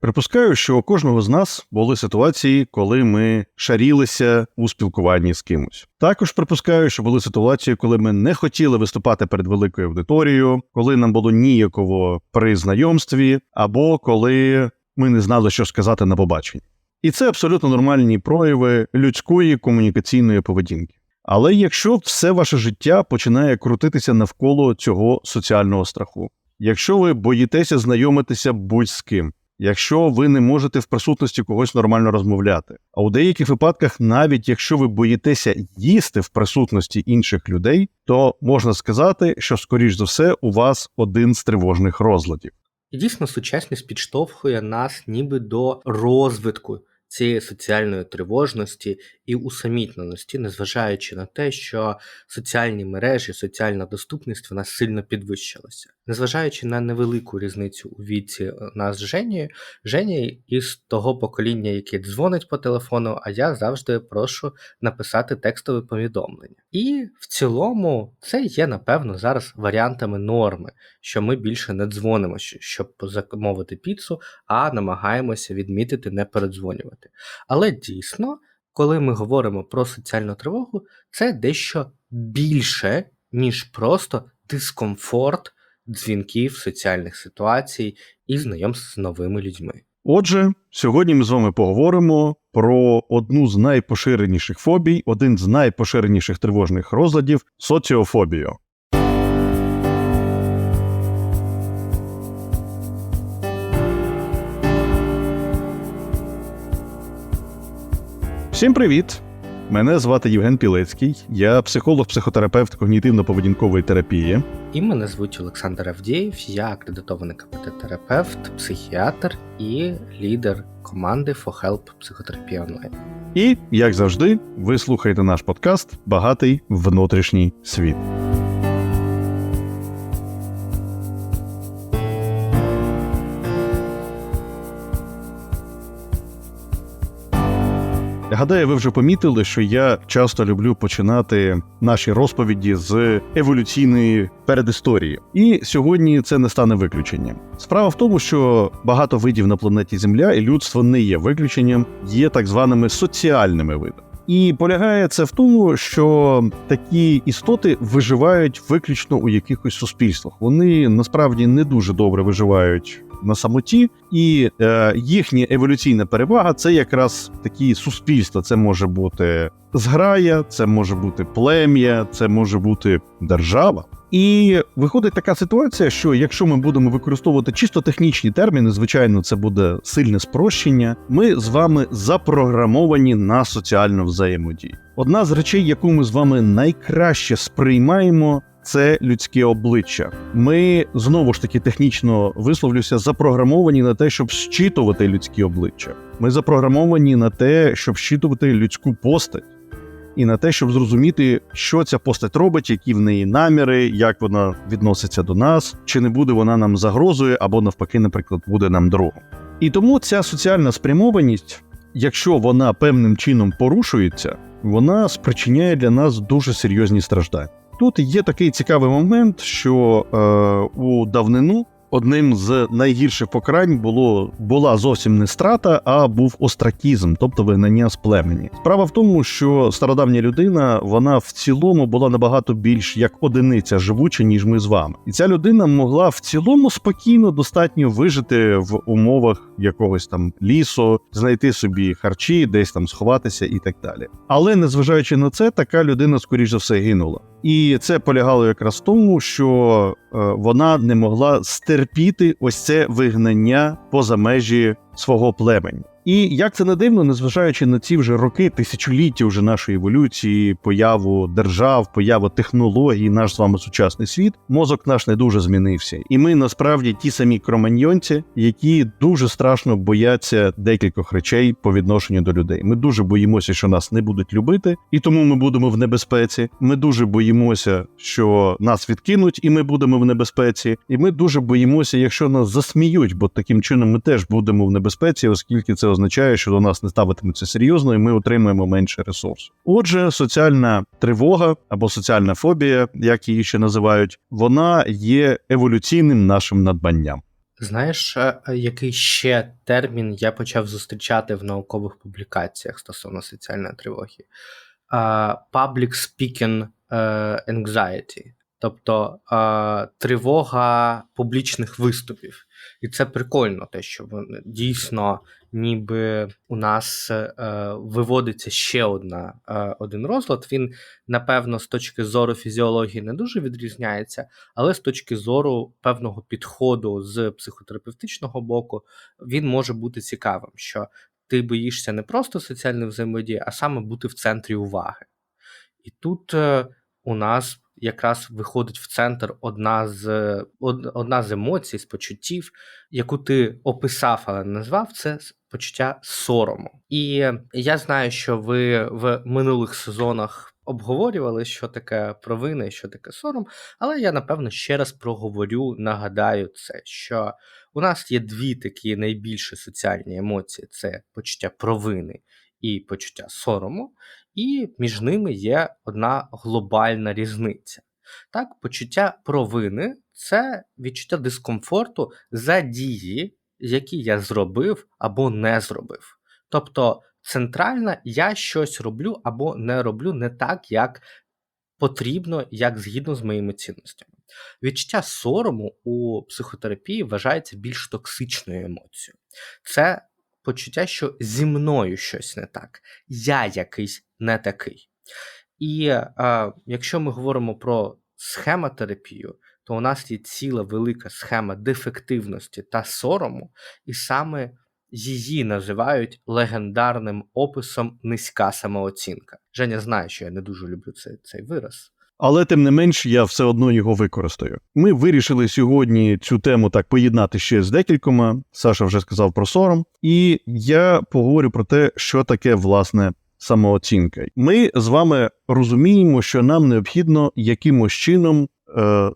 Припускаю, що у кожного з нас були ситуації, коли ми шарілися у спілкуванні з кимось. Також припускаю, що були ситуації, коли ми не хотіли виступати перед великою аудиторією, коли нам було ніяково при знайомстві, або коли ми не знали, що сказати на побаченні. І це абсолютно нормальні прояви людської комунікаційної поведінки. Але якщо все ваше життя починає крутитися навколо цього соціального страху, якщо ви боїтеся знайомитися будь з ким, якщо ви не можете в присутності когось нормально розмовляти, а у деяких випадках, навіть якщо ви боїтеся їсти в присутності інших людей, то можна сказати, що, скоріш за все, у вас один з тривожних розладів. Дійсно сучасність підштовхує нас ніби до розвитку цієї соціальної тривожності і усамітненості, незважаючи на те, що соціальні мережі, соціальна доступність вона сильно підвищилася. Незважаючи на невелику різницю у віці е, нас з Женєю, Женя із того покоління, яке дзвонить по телефону, а я завжди прошу написати текстове повідомлення. І в цілому це є, напевно, зараз варіантами норми, що ми більше не дзвонимо, щоб замовити піцу, а намагаємося відмітити не передзвонювати. Але дійсно, коли ми говоримо про соціальну тривогу, це дещо більше, ніж просто дискомфорт дзвінків, соціальних ситуацій і знайомств з новими людьми. Отже, сьогодні ми з вами поговоримо про одну з найпоширеніших фобій, один з найпоширеніших тривожних розладів соціофобію. Всім привіт! Мене звати Євген Пілецький, я психолог-психотерапевт когнітивно-поведінкової терапії. І мене звуть Олександр Авдєєв, я акредитований КПТ-терапевт, психіатр і лідер команди For Help Психотерапія онлайн. І, як завжди, ви слухаєте наш подкаст Багатий внутрішній світ. Гадаю, ви вже помітили, що я часто люблю починати наші розповіді з еволюційної передісторії. І сьогодні це не стане виключенням. Справа в тому, що багато видів на планеті Земля і людство не є виключенням, є так званими соціальними видами. І полягає це в тому, що такі істоти виживають виключно у якихось суспільствах. Вони насправді не дуже добре виживають на самоті, і е, їхня еволюційна перевага це якраз такі суспільства. Це може бути зграя, це може бути плем'я, це може бути держава. І виходить така ситуація, що якщо ми будемо використовувати чисто технічні терміни, звичайно, це буде сильне спрощення. Ми з вами запрограмовані на соціальну взаємодію. Одна з речей, яку ми з вами найкраще сприймаємо, це людське обличчя. Ми знову ж таки технічно висловлюся, запрограмовані на те, щоб щитувати людські обличчя. Ми запрограмовані на те, щоб щитувати людську постать. І на те, щоб зрозуміти, що ця постать робить, які в неї наміри, як вона відноситься до нас, чи не буде вона нам загрозою, або навпаки, наприклад, буде нам другом. І тому ця соціальна спрямованість, якщо вона певним чином порушується, вона спричиняє для нас дуже серйозні страждання. Тут є такий цікавий момент, що е, у давнину одним з найгірших покарань було була зовсім не страта, а був остракізм, тобто вигнання з племені. Справа в тому, що стародавня людина вона в цілому була набагато більш як одиниця живуча, ніж ми з вами, і ця людина могла в цілому спокійно достатньо вижити в умовах якогось там лісу, знайти собі харчі, десь там сховатися і так далі. Але незважаючи на це, така людина скоріш за все гинула. І це полягало якраз в тому, що вона не могла стерпіти ось це вигнання поза межі свого племені. І як це не дивно, незважаючи на ці вже роки, тисячоліття вже нашої еволюції, появу держав, появу технологій, наш з вами сучасний світ, мозок наш не дуже змінився. І ми насправді ті самі кроманьйонці, які дуже страшно бояться декількох речей по відношенню до людей. Ми дуже боїмося, що нас не будуть любити, і тому ми будемо в небезпеці. Ми дуже боїмося, що нас відкинуть, і ми будемо в небезпеці. І ми дуже боїмося, якщо нас засміють, бо таким чином ми теж будемо в небезпеці, оскільки це означає, що до нас не ставитимуться серйозно, і ми отримаємо менше ресурсу. Отже, соціальна тривога або соціальна фобія, як її ще називають, вона є еволюційним нашим надбанням. Знаєш, е, е, який ще термін я почав зустрічати в наукових публікаціях стосовно соціальної тривоги? Public speaking е, anxiety, тобто е, тривога публічних виступів. І це прикольно, те, що дійсно, ніби у нас е, виводиться ще одна, е, один розлад. Він, напевно, з точки зору фізіології не дуже відрізняється, але з точки зору певного підходу з психотерапевтичного боку, він може бути цікавим, що ти боїшся не просто соціальної взаємодії, а саме бути в центрі уваги. І тут е, у нас якраз виходить в центр одна з одна з емоцій, з почуттів, яку ти описав, але не назвав, це почуття сорому. І я знаю, що ви в минулих сезонах обговорювали, що таке провина і що таке сором, але я напевно ще раз проговорю, нагадаю це, що у нас є дві такі найбільші соціальні емоції: це почуття провини і почуття сорому, і між ними є одна глобальна різниця. Так, почуття провини це відчуття дискомфорту за дії, які я зробив або не зробив. Тобто центральна я щось роблю або не роблю не так, як потрібно, як згідно з моїми цінностями. Відчуття сорому у психотерапії вважається більш токсичною емоцією. Це почуття, що зі мною щось не так, я якийсь не такий. І е, якщо ми говоримо про схемотерапію, то у нас є ціла велика схема дефективності та сорому, і саме її називають легендарним описом низька самооцінка. Женя знає, що я не дуже люблю цей, цей вираз. Але тим не менш я все одно його використаю. Ми вирішили сьогодні цю тему так поєднати ще з декількома. Саша вже сказав про сором, і я поговорю про те, що таке власне самооцінка. Ми з вами розуміємо, що нам необхідно якимось чином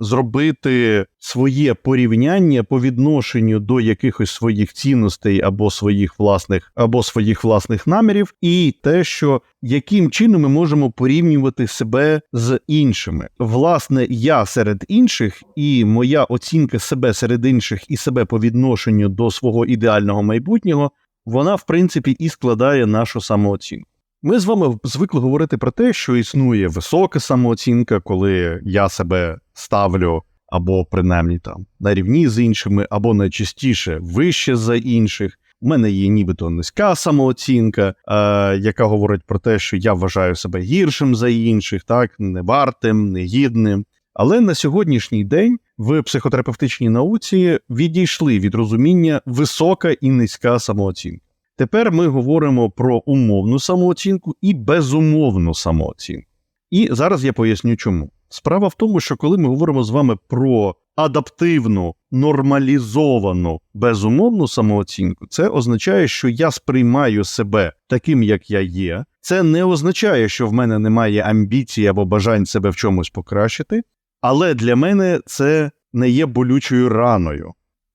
зробити своє порівняння по відношенню до якихось своїх цінностей або своїх власних або своїх власних намірів, і те, що яким чином ми можемо порівнювати себе з іншими. Власне, я серед інших, і моя оцінка себе серед інших і себе по відношенню до свого ідеального майбутнього, вона в принципі і складає нашу самооцінку. Ми з вами звикли говорити про те, що існує висока самооцінка, коли я себе ставлю або принаймні там на рівні з іншими, або найчастіше вище за інших. У мене є нібито низька самооцінка, е, яка говорить про те, що я вважаю себе гіршим за інших, так невартим, негідним. Але на сьогоднішній день в психотерапевтичній науці відійшли від розуміння висока і низька самооцінка. Тепер ми говоримо про умовну самооцінку і безумовну самооцінку. І зараз я поясню чому. Справа в тому, що коли ми говоримо з вами про адаптивну, нормалізовану, безумовну самооцінку, це означає, що я сприймаю себе таким, як я є. Це не означає, що в мене немає амбіцій або бажань себе в чомусь покращити, але для мене це не є болючою раною.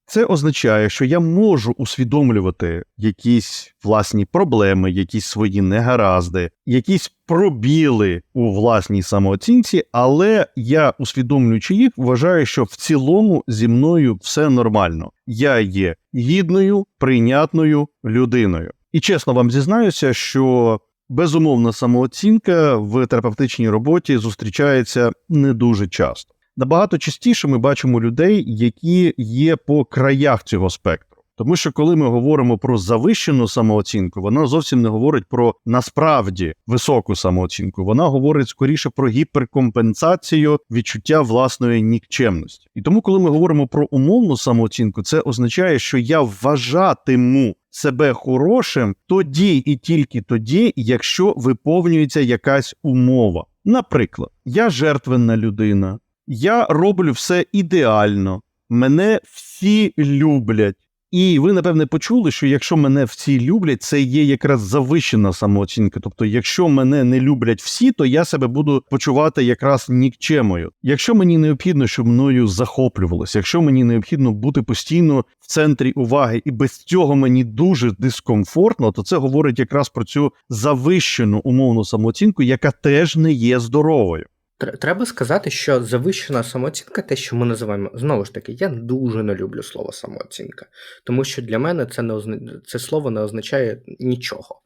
Це означає, що я можу усвідомлювати якісь власні проблеми, якісь свої негаразди, якісь пробіли у власній самооцінці, але я, усвідомлюючи їх, вважаю, що в цілому зі мною все нормально. Я є гідною, прийнятною людиною. І чесно вам зізнаюся, що безумовна самооцінка в терапевтичній роботі зустрічається не дуже часто. Набагато частіше ми бачимо людей, які є по краях цього спектру. Тому що коли ми говоримо про завищену самооцінку, вона зовсім не говорить про насправді високу самооцінку. Вона говорить скоріше про гіперкомпенсацію відчуття власної нікчемності. І тому, коли ми говоримо про умовну самооцінку, це означає, що я вважатиму себе хорошим тоді і тільки тоді, якщо виповнюється якась умова. Наприклад, я жертвенна людина. Я роблю все ідеально, мене всі люблять. І ви, напевне, почули, що якщо мене всі люблять, це є якраз завищена самооцінка. Тобто, якщо мене не люблять всі, то я себе буду почувати якраз нікчемою. Якщо мені необхідно, щоб мною захоплювалося, якщо мені необхідно бути постійно в центрі уваги, і без цього мені дуже дискомфортно, то це говорить якраз про цю завищену умовну самооцінку, яка теж не є здоровою. Тр- Треба сказати, що завищена самооцінка, те, що ми називаємо, знову ж таки, я дуже не люблю слово самооцінка, тому що для мене це не озна... це слово не означає нічого.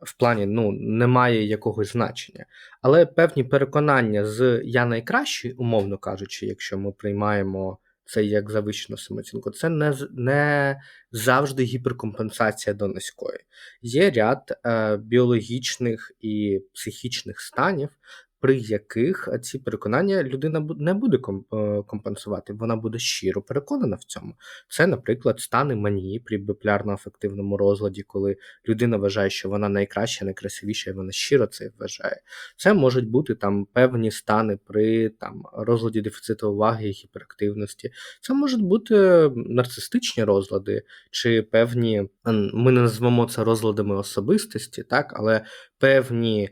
В плані ну, немає якогось значення. Але певні переконання з я найкращий, умовно кажучи, якщо ми приймаємо це як завищену самооцінку, це не, не завжди гіперкомпенсація до низької. Є ряд е, біологічних і психічних станів, при яких ці переконання людина не буде е, компенсувати, вона буде щиро переконана в цьому. Це, наприклад, стани манії при біполярно-афективному розладі, коли людина вважає, що вона найкраща, найкрасивіша, і вона щиро це вважає. Це можуть бути там певні стани при там розладі дефіциту уваги і гіперактивності. Це можуть бути нарцистичні розлади, чи певні, ми не назвемо це розладами особистості, так, але певні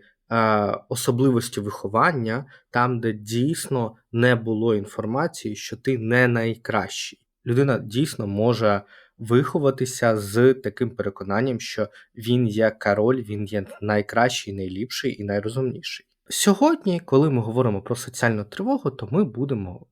особливості виховання, там, де дійсно не було інформації, що ти не найкращий. Людина дійсно може виховатися з таким переконанням, що він є король, він є найкращий, найліпший і найрозумніший. Сьогодні, коли ми говоримо про соціальну тривогу, то ми будемо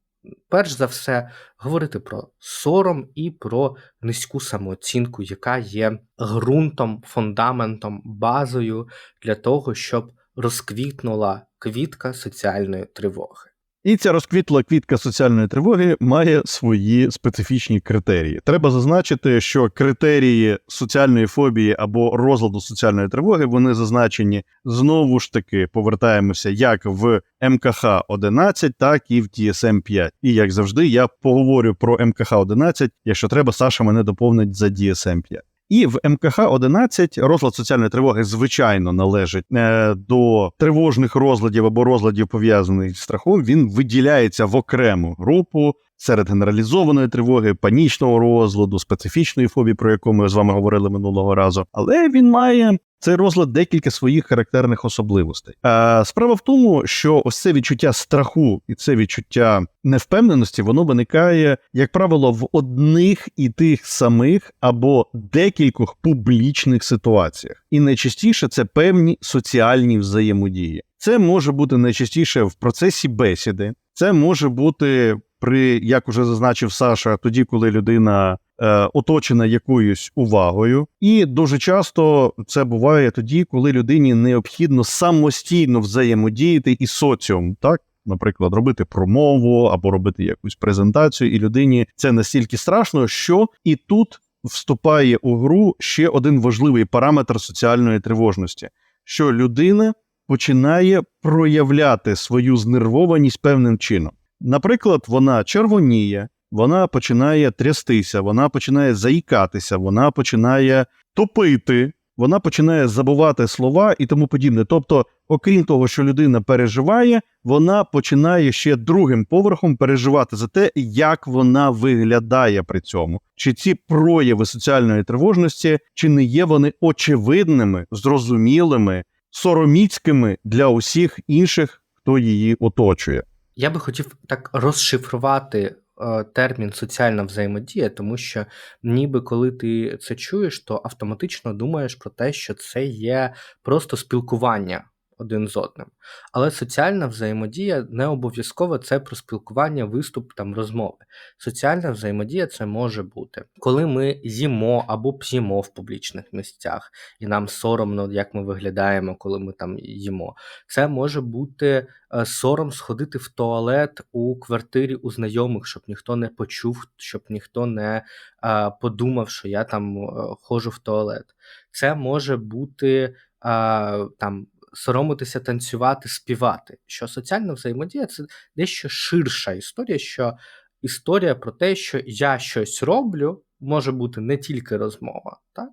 перш за все говорити про сором і про низьку самооцінку, яка є ґрунтом, фундаментом, базою для того, щоб розквітнула квітка соціальної тривоги. І ця розквітла квітка соціальної тривоги має свої специфічні критерії. Треба зазначити, що критерії соціальної фобії або розладу соціальної тривоги вони зазначені знову ж таки повертаємося як в МКХ 11, так і в DSM 5. І як завжди, я поговорю про МКХ 11, Якщо треба, Саша мене доповнить за DSM 5. І в МКХ 11 розлад соціальної тривоги, звичайно, належить е, до тривожних розладів або розладів пов'язаних з страхом. Він виділяється в окрему групу серед генералізованої тривоги, панічного розладу, специфічної фобії, про яку ми з вами говорили минулого разу. Але він має цей розлад декілька своїх характерних особливостей. Е, справа в тому, що ось це відчуття страху і це відчуття невпевненості, воно виникає, як правило, в одних і тих самих або декількох публічних ситуаціях. І найчастіше це певні соціальні взаємодії. Це може бути найчастіше в процесі бесіди, це може бути при, як уже зазначив Саша, тоді, коли людина е, оточена якоюсь увагою, і дуже часто це буває тоді, коли людині необхідно самостійно взаємодіяти із соціумом, так. Наприклад, робити промову або робити якусь презентацію, і людині це настільки страшно, що і тут вступає у гру ще один важливий параметр соціальної тривожності: що людина починає проявляти свою знервованість певним чином. Наприклад, вона червоніє, вона починає трястися, вона починає заїкатися, вона починає топити, вона починає забувати слова і тому подібне. Тобто, окрім того, що людина переживає, вона починає ще другим поверхом переживати за те, як вона виглядає при цьому. Чи ці прояви соціальної тривожності, чи не є вони очевидними, зрозумілими, сороміцькими для усіх інших, хто її оточує. Я би хотів так розшифрувати е, термін соціальна взаємодія, тому що ніби коли ти це чуєш, то автоматично думаєш про те, що це є просто спілкування один з одним. Але соціальна взаємодія не обов'язково це про спілкування, виступ там розмови. Соціальна взаємодія це може бути, коли ми їмо або п'ємо в публічних місцях, і нам соромно, як ми виглядаємо, коли ми там їмо. Це може бути е, сором сходити в туалет у квартирі у знайомих, щоб ніхто не почув, щоб ніхто не е, подумав, що я там е, ходжу в туалет. Це може бути е, там. Соромитися, танцювати, співати. Що соціальна взаємодія це дещо ширша історія, що історія про те, що я щось роблю, може бути не тільки розмова, так?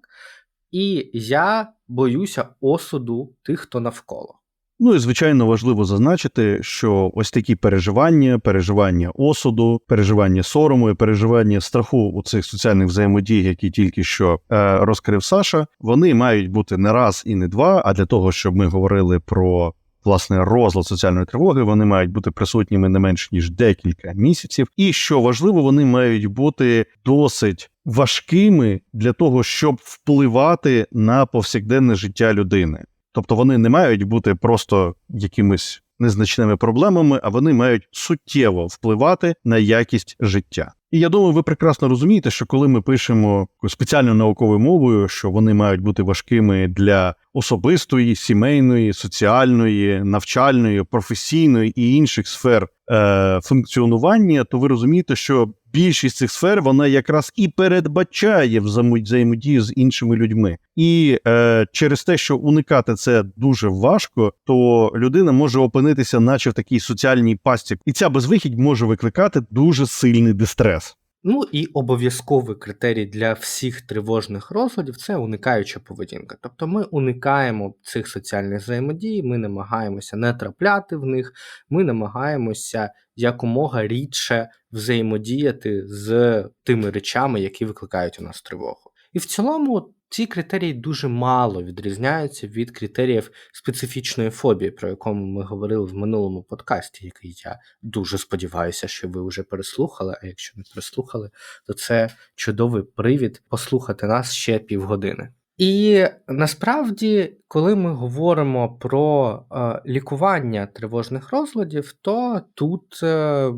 І я боюся осуду тих, хто навколо. Ну і звичайно важливо зазначити, що ось такі переживання, переживання осуду, переживання сорому і переживання страху у цих соціальних взаємодій, які тільки що е, розкрив Саша, вони мають бути не раз і не два. А для того, щоб ми говорили про власне розлад соціальної тривоги, вони мають бути присутніми не менш ніж декілька місяців. І що важливо, вони мають бути досить важкими для того, щоб впливати на повсякденне життя людини. Тобто вони не мають бути просто якимись незначними проблемами, а вони мають суттєво впливати на якість життя. І я думаю, ви прекрасно розумієте, що коли ми пишемо спеціально науковою мовою, що вони мають бути важкими для особистої, сімейної, соціальної, навчальної, професійної і інших сфер е, функціонування, то ви розумієте, що більшість цих сфер вона якраз і передбачає взаємо- взаємодію з іншими людьми. І е, через те, що уникати це дуже важко, то людина може опинитися, наче в такій соціальній пастці, і ця безвихідь може викликати дуже сильний дистрес. Ну і обов'язковий критерій для всіх тривожних розладів це уникаюча поведінка. Тобто ми уникаємо цих соціальних взаємодій, ми намагаємося не трапляти в них, ми намагаємося якомога рідше взаємодіяти з тими речами, які викликають у нас тривогу. І в цілому ці критерії дуже мало відрізняються від критеріїв специфічної фобії, про якому ми говорили в минулому подкасті, який я дуже сподіваюся, що ви вже переслухали. А якщо не переслухали, то це чудовий привід послухати нас ще півгодини. І насправді, коли ми говоримо про е, лікування тривожних розладів, то тут е,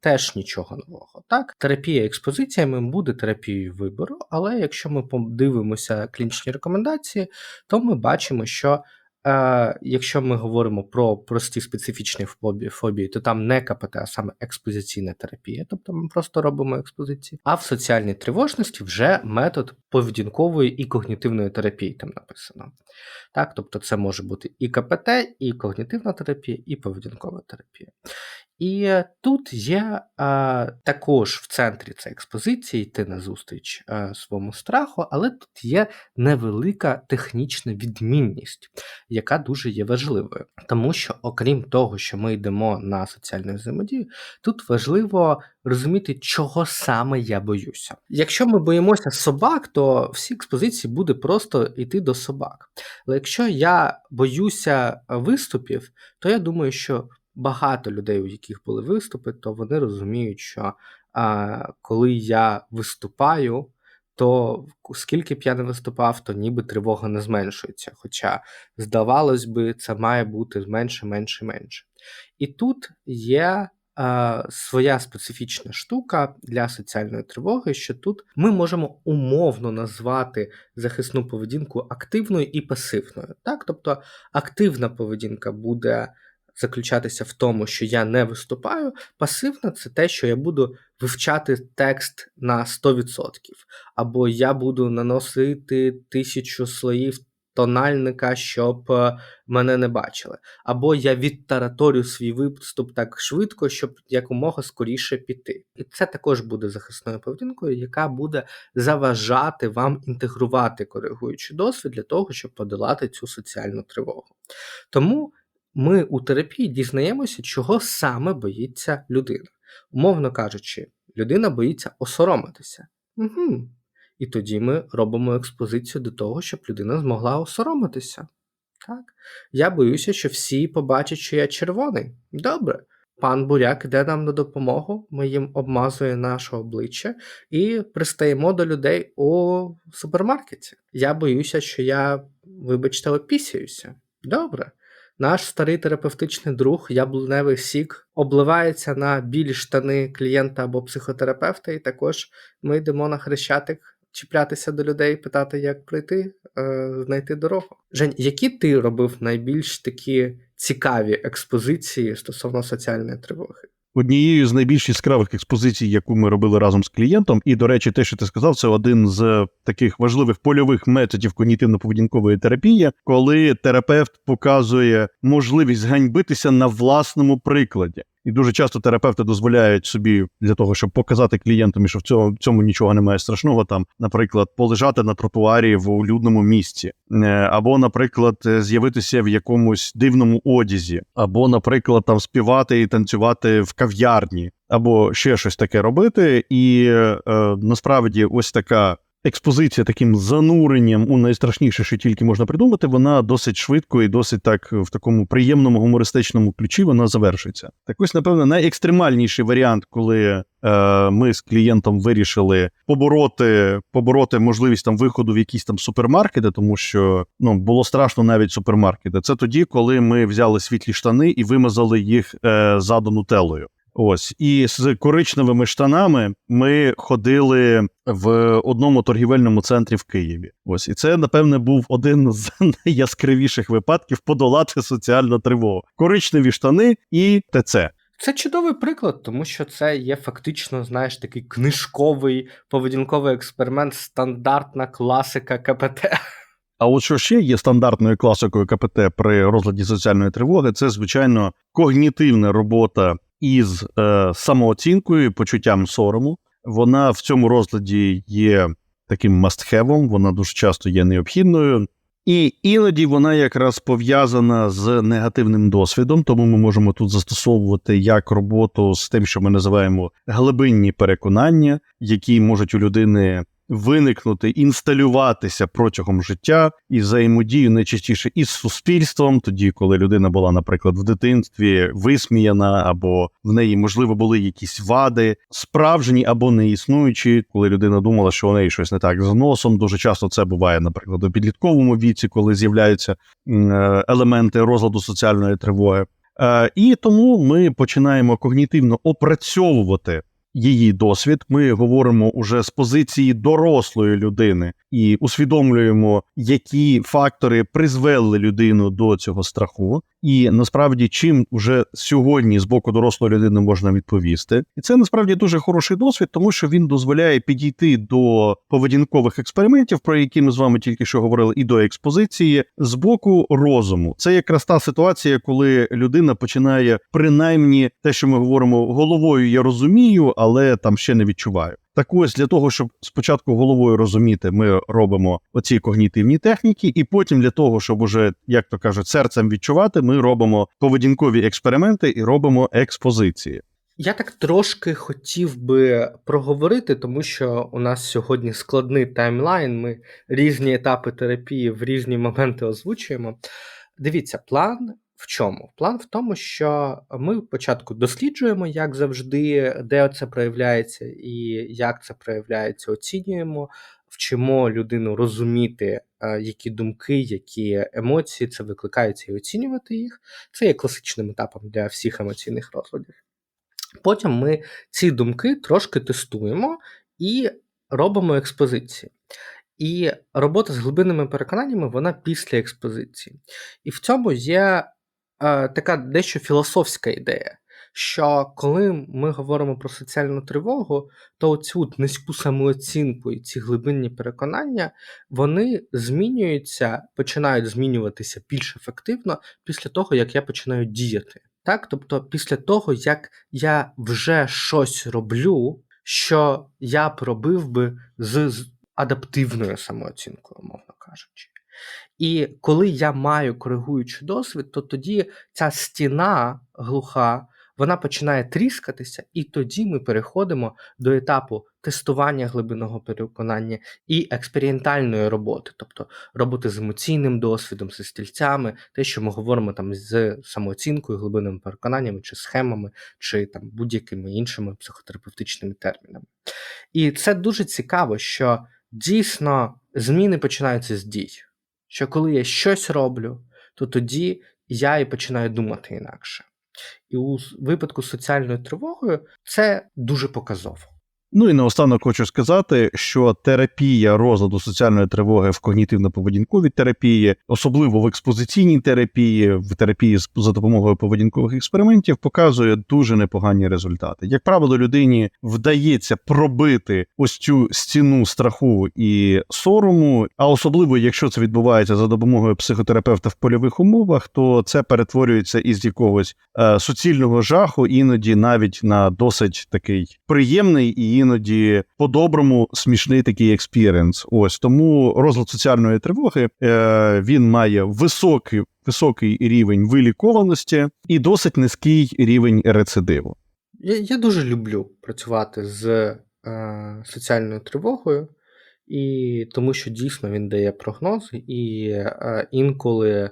теж нічого нового. Так, терапія експозиціями буде терапією вибору, але якщо ми подивимося клінічні рекомендації, то ми бачимо, що Е, якщо ми говоримо про прості специфічні фобії, то там не КПТ, а саме експозиційна терапія, тобто ми просто робимо експозиції. А в соціальній тривожності вже метод поведінкової і когнітивної терапії там написано. Так, тобто це може бути і КПТ, і когнітивна терапія, і поведінкова терапія. І тут є е, також в центрі цієї експозиції йти на зустріч е, своєму страху, але тут є невелика технічна відмінність, яка дуже є важливою. Тому що, окрім того, що ми йдемо на соціальну взаємодію, тут важливо розуміти, чого саме я боюся. Якщо ми боїмося собак, то всі експозиції буде просто йти до собак. Але якщо я боюся виступів, то я думаю, що багато людей, у яких були виступи, то вони розуміють, що а, коли я виступаю, то скільки б я не виступав, то ніби тривога не зменшується. Хоча, здавалось би, це має бути менше, менше, менше. І тут є е, своя специфічна штука для соціальної тривоги, що тут ми можемо умовно назвати захисну поведінку активною і пасивною. Так? Тобто активна поведінка буде заключатися в тому, що я не виступаю. Пасивна це те, що я буду вивчати текст на 100%, або я буду наносити тисячу слоїв тональника, щоб е, мене не бачили. Або я відтараторю свій виступ так швидко, щоб якомога скоріше піти. І це також буде захисною поведінкою, яка буде заважати вам інтегрувати коригуючий досвід для того, щоб подолати цю соціальну тривогу. Тому ми у терапії дізнаємося, чого саме боїться людина. Умовно кажучи, людина боїться осоромитися. Угу. І тоді ми робимо експозицію до того, щоб людина змогла осоромитися. Так? Я боюся, що всі побачать, що я червоний. Добре. Пан Буряк іде нам на допомогу, ми їм обмазує наше обличчя і пристаємо до людей у супермаркеті. Я боюся, що я, вибачте, опісяюся. Добре. Наш старий терапевтичний друг, яблуневий сік, обливається на білі штани клієнта або психотерапевта, і також ми йдемо на хрещатик чіплятися до людей, питати, як пройти, е, знайти дорогу. Жень, які ти робив найбільш такі цікаві експозиції стосовно соціальної тривоги? Однією з найбільш яскравих експозицій, яку ми робили разом з клієнтом, і до речі, те, що ти сказав, це один з таких важливих польових методів когнітивно-поведінкової терапії, коли терапевт показує можливість зганьбитися на власному прикладі. І дуже часто терапевти дозволяють собі для того, щоб показати клієнтам, що в цьому, в цьому нічого немає страшного. Там, наприклад, полежати на тротуарі в улюдному місці, Е, або, наприклад, е, з'явитися в якомусь дивному одязі, або, наприклад, там співати і танцювати в кав'ярні, або ще щось таке робити. І е, насправді, ось така експозиція таким зануренням у найстрашніше, що тільки можна придумати, вона досить швидко і досить так в такому приємному гумористичному ключі вона завершиться. Так ось, напевно, найекстремальніший варіант, коли е, ми з клієнтом вирішили побороти, побороти можливість там виходу в якісь там супермаркети, тому що ну було страшно навіть супермаркети. Це тоді, коли ми взяли світлі штани і вимазали їх е, заду нутеллою. Ось і з коричневими штанами ми ходили в одному торгівельному центрі в Києві. Ось і це, напевне, був один з найяскравіших випадків подолати соціальну тривогу. Коричневі штани і ТЦ. Це чудовий приклад, тому що це є фактично, знаєш, такий книжковий поведінковий експеримент, стандартна класика КПТ. А от що ще є стандартною класикою КПТ при розладі соціальної тривоги, це звичайно когнітивна робота із е, самооцінкою, почуттям сорому. Вона в цьому розладі є таким мастхевом, вона дуже часто є необхідною. І іноді вона якраз пов'язана з негативним досвідом, тому ми можемо тут застосовувати як роботу з тим, що ми називаємо глибинні переконання, які можуть у людини виникнути, інсталюватися протягом життя і взаємодію найчастіше із суспільством, тоді, коли людина була, наприклад, в дитинстві висміяна, або в неї, можливо, були якісь вади, справжні або неіснуючі, коли людина думала, що у неї щось не так з носом. Дуже часто це буває, наприклад, у підлітковому віці, коли з'являються е, елементи розладу соціальної тривоги. Е, І тому ми починаємо когнітивно опрацьовувати її досвід. Ми говоримо уже з позиції дорослої людини і усвідомлюємо, які фактори призвели людину до цього страху. І насправді, чим вже сьогодні з боку дорослої людини можна відповісти, і це насправді дуже хороший досвід, тому що він дозволяє підійти до поведінкових експериментів, про які ми з вами тільки що говорили, і до експозиції з боку розуму. Це якраз та ситуація, коли людина починає принаймні те, що ми говоримо головою, я розумію, але там ще не відчуваю. Так ось для того, щоб спочатку головою розуміти, ми робимо оці когнітивні техніки, і потім для того, щоб уже, як то кажуть, серцем відчувати, ми робимо поведінкові експерименти і робимо експозиції. Я так трошки хотів би проговорити, тому що у нас сьогодні складний таймлайн. Ми різні етапи терапії в різні моменти озвучуємо. Дивіться, план в чому? План в тому, що ми спочатку досліджуємо, як завжди, де це проявляється і як це проявляється, оцінюємо, вчимо людину розуміти, е, які думки, які емоції це викликаються, і оцінювати їх. Це є класичним етапом для всіх емоційних розладів. Потім ми ці думки трошки тестуємо і робимо експозиції. І робота з глибинними переконаннями вона після експозиції. І в цьому є така дещо філософська ідея, що коли ми говоримо про соціальну тривогу, то цю низьку самооцінку і ці глибинні переконання вони змінюються, починають змінюватися більш ефективно після того, як я починаю діяти. Так, тобто, після того, як я вже щось роблю, що я б робив би з адаптивною самооцінкою, умовно кажучи. І коли я маю коригуючий досвід, то тоді ця стіна глуха вона починає тріскатися, і тоді ми переходимо до етапу тестування глибинного переконання і експериментальної роботи, тобто роботи з емоційним досвідом, зі стільцями, те, що ми говоримо там з самооцінкою, глибинними переконаннями, чи схемами, чи там будь-якими іншими психотерапевтичними термінами. І це дуже цікаво, що дійсно зміни починаються з дій. Що коли я щось роблю, то тоді я і починаю думати інакше. І у випадку з соціальною тривогою це дуже показово. Ну і наостанок хочу сказати, що терапія розладу соціальної тривоги в когнітивно-поведінковій терапії, особливо в експозиційній терапії, в терапії за допомогою поведінкових експериментів, показує дуже непогані результати. Як правило, людині вдається пробити ось цю стіну страху і сорому, а особливо якщо це відбувається за допомогою психотерапевта в польових умовах, то це перетворюється із якогось е, суцільного жаху, іноді навіть на досить такий приємний і іноді по-доброму смішний такий експіріенс. Ось тому розлад соціальної тривоги е, він має високий, високий рівень вилікованості і досить низький рівень рецидиву. Я, я дуже люблю працювати з е, соціальною тривогою, і тому що дійсно він дає прогнози, і е, інколи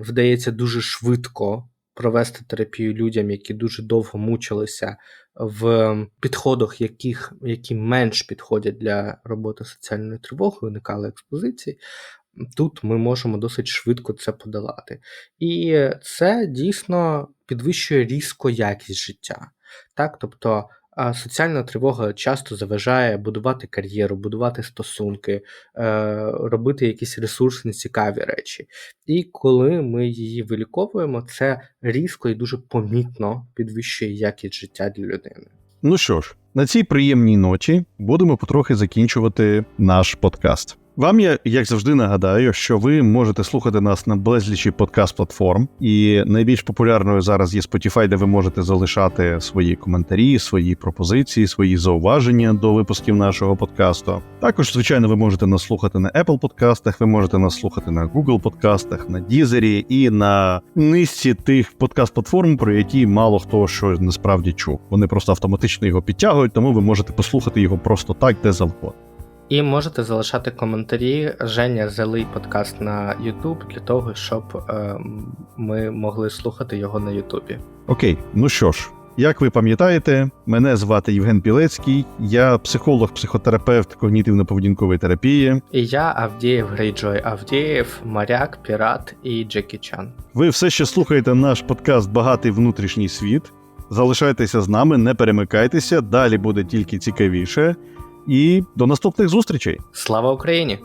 вдається дуже швидко провести терапію людям, які дуже довго мучилися в підходах, яких, які менш підходять для роботи соціальної тривоги, виникали експозиції. Тут ми можемо досить швидко це подолати. І це дійсно підвищує різко якість життя. Так? Тобто а, соціальна тривога часто заважає будувати кар'єру, будувати стосунки, е, робити якісь ресурсні цікаві речі. І коли ми її виліковуємо, це різко і дуже помітно підвищує якість життя для людини. Ну що ж, на цій приємній ноті будемо потрохи закінчувати наш подкаст. Вам я, як завжди, нагадаю, що ви можете слухати нас на безлічі подкаст-платформ, і найбільш популярною зараз є Spotify, де ви можете залишати свої коментарі, свої пропозиції, свої зауваження до випусків нашого подкасту. Також, звичайно, ви можете нас слухати на Apple подкастах, ви можете нас слухати на Google подкастах, на Deezer і на низці тих подкаст-платформ, про які мало хто що насправді чув. Вони просто автоматично його підтягують, тому ви можете послухати його просто так, де завгодно. І можете залишати коментарі. Женя залий подкаст на YouTube для того, щоб е, ми могли слухати його на YouTube. Окей, ну що ж, як ви пам'ятаєте, мене звати Євген Пілецький, я психолог, психотерапевт когнітивно-поведінкової терапії. І я Авдієв Грейджой Авдієв, моряк, пірат і Джекі Чан. Ви все ще слухаєте наш подкаст Багатий внутрішній світ. Залишайтеся з нами, не перемикайтеся, далі буде тільки цікавіше. І до наступних зустрічей! Слава Україні!